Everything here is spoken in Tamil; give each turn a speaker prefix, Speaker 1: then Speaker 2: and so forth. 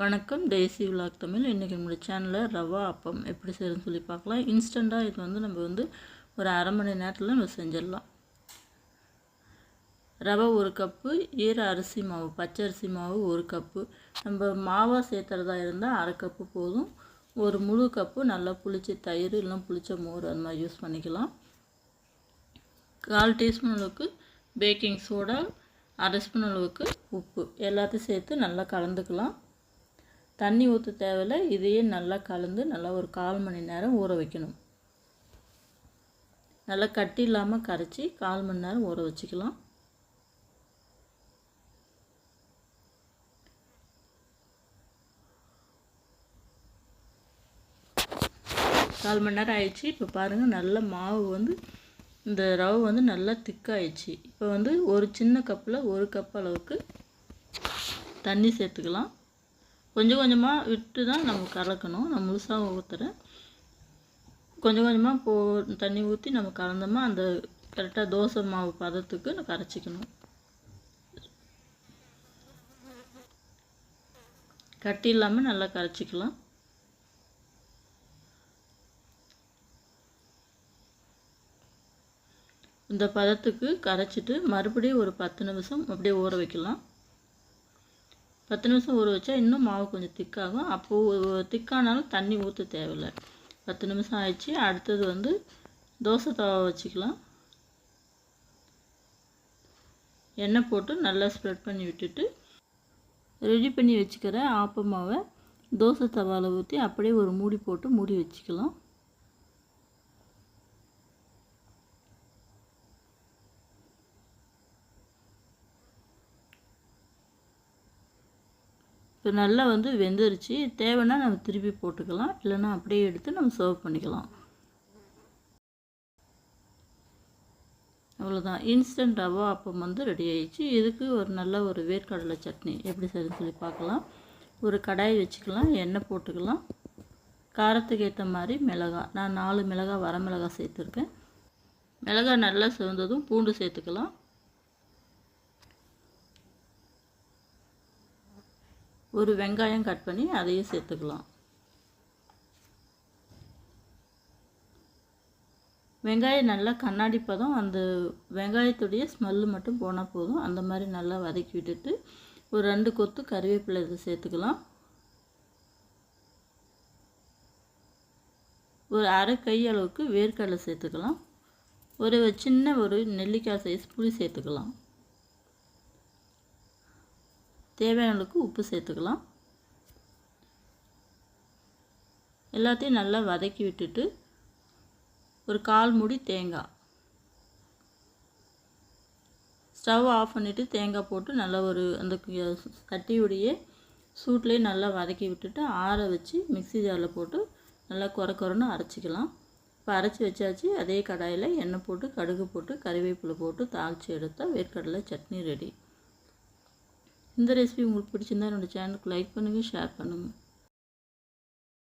Speaker 1: வணக்கம். தேசி விலாக் தமிழ். இன்றைக்கி நம்மளோட சேனலில் ரவா அப்பம் எப்படி செய்யறதுன்னு சொல்லி பார்க்கலாம். இன்ஸ்டண்ட்டாக இது வந்து நம்ம வந்து ஒரு அரை மணி நேரத்தில் நம்ம செஞ்சிடலாம். ரவை ஒரு கப்பு ஈர அரிசி மாவு பச்சை அரிசி மாவு ஒரு கப்பு. நம்ம மாவாக சேர்த்துறதா இருந்தால் அரை கப்பு போதும். ஒரு முழு கப்பு நல்லா புளிச்ச தயிர் இல்லைனா புளிச்ச மோர் அந்த மாதிரி யூஸ் பண்ணிக்கலாம். கால் டீஸ்பூன் அளவுக்கு பேக்கிங் சோடா அரை ஸ்பூன் அளவுக்கு உப்பு. எல்லாத்தையும் சேர்த்து நல்லா கலந்துக்கலாம். தண்ணி ஊற்ற தேவையில்ல இதையே நல்லா கலந்து நல்லா ஒரு கால் மணி நேரம் ஊற வைக்கணும். நல்லா கட்டி இல்லாமல் கரைச்சி கால் மணி நேரம் ஊற வச்சுக்கலாம். கால் மணி நேரம் ஆயிடுச்சு. இப்போ பாருங்கள் நல்ல மாவு வந்து இந்த ரவை வந்து நல்லா திக்காயிடுச்சு இப்போ வந்து ஒரு சின்ன கப்பில் ஒரு கப் அளவுக்கு தண்ணி சேர்த்துக்கலாம். கொஞ்சம் கொஞ்சமாக விட்டு தான் நம்ம கலக்கணும். நான் முழுசாக ஊற்றுறேன் கொஞ்சம் கொஞ்சமாக போ தண்ணி ஊற்றி நம்ம கலந்தோமா அந்த கரெக்டாக தோசை மாவு பதத்துக்கு நான் கரைச்சிக்கணும். கட்டி இல்லாமல் நல்லா கரைச்சிக்கலாம். இந்த பதத்துக்கு கரைச்சிட்டு மறுபடியும் ஒரு பத்து நிமிஷம் அப்படியே ஊற வைக்கலாம். பத்து நிமிஷம் ஊற வச்சா இன்னும் மாவு கொஞ்சம் திக்காகும். அப்போது திக்கானாலும் தண்ணி ஊற்ற தேவையில்லை. பத்து நிமிஷம் ஆயிடுச்சு. அடுத்தது வந்து தோசை தவா வச்சுக்கலாம். எண்ணெய் போட்டு நல்லா ஸ்ப்ரெட் பண்ணி விட்டுட்டு ரெடி பண்ணி வச்சுக்கிற ஆப்ப மாவை தோசை தவாவில் ஊற்றி அப்படியே ஒரு மூடி போட்டு மூடி வச்சுக்கலாம். இப்போ நல்லா வந்து வெந்துருச்சு. தேவைன்னா நம்ம திருப்பி போட்டுக்கலாம். இல்லைன்னா அப்படியே எடுத்து நம்ம சர்வ் பண்ணிக்கலாம். அவ்வளோதான் இன்ஸ்டன்ட் ரவா அப்பம் வந்து ரெடி ஆயிடுச்சு. இதுக்கு ஒரு நல்ல ஒரு வேர்க்கடலை சட்னி. எப்படி செய்யுன்னு சொல்லி பார்க்கலாம். ஒரு கடாய் வச்சுக்கலாம். எண்ணெய் போட்டுக்கலாம். காரத்துக்கு ஏற்ற மாதிரி மிளகாய் நான் நாலு மிளகாய் வரமிளகாய் சேர்த்துருக்கேன். மிளகாய் நல்லா சிவந்ததும் பூண்டு சேர்த்துக்கலாம். ஒரு வெங்காயம் கட் பண்ணி அதையும் சேர்த்துக்கலாம். வெங்காயம் நல்லா கண்ணாடி பதம் அந்த வெங்காயத்துடைய ஸ்மெல்லு மட்டும் போனால் போதும். அந்த மாதிரி நல்லா வதக்கி விட்டுட்டு ஒரு ரெண்டு கொத்து கருவேப்பிலை இதை சேர்த்துக்கலாம். ஒரு அரை கை அளவுக்கு வேர்க்கடலை சேர்த்துக்கலாம். ஒரு சின்ன ஒரு நெல்லிக்காய் சைஸ் புளி சேர்த்துக்கலாம். தேவையான அளவுக்கு உப்பு சேர்த்துக்கலாம். எல்லாத்தையும் நல்லா வதக்கி விட்டுட்டு ஒரு கால் மூடி தேங்காய். ஸ்டவ் ஆஃப் பண்ணிவிட்டு தேங்காய் போட்டு நல்லா ஒரு அந்த கட்டியுடைய சூட்லேயே நல்லா வதக்கி விட்டுட்டு ஆற வச்சு மிக்சி ஜாரில் போட்டு நல்லா குறை குறைன்னு அரைச்சிக்கலாம். இப்போ அரைச்சி வச்சாச்சு. அதே கடாயில் எண்ணெய் போட்டு கடுகு போட்டு கறிவேப்பிலை போட்டு தாளித்து எடுத்தால் வேர்க்கடலை சட்னி ரெடி. இந்த ரெசிபி உங்களுக்கு பிடிச்சிருந்தா என்னோடய சேனலுக்கு லைக் பண்ணுங்கள் ஷேர் பண்ணுங்கள்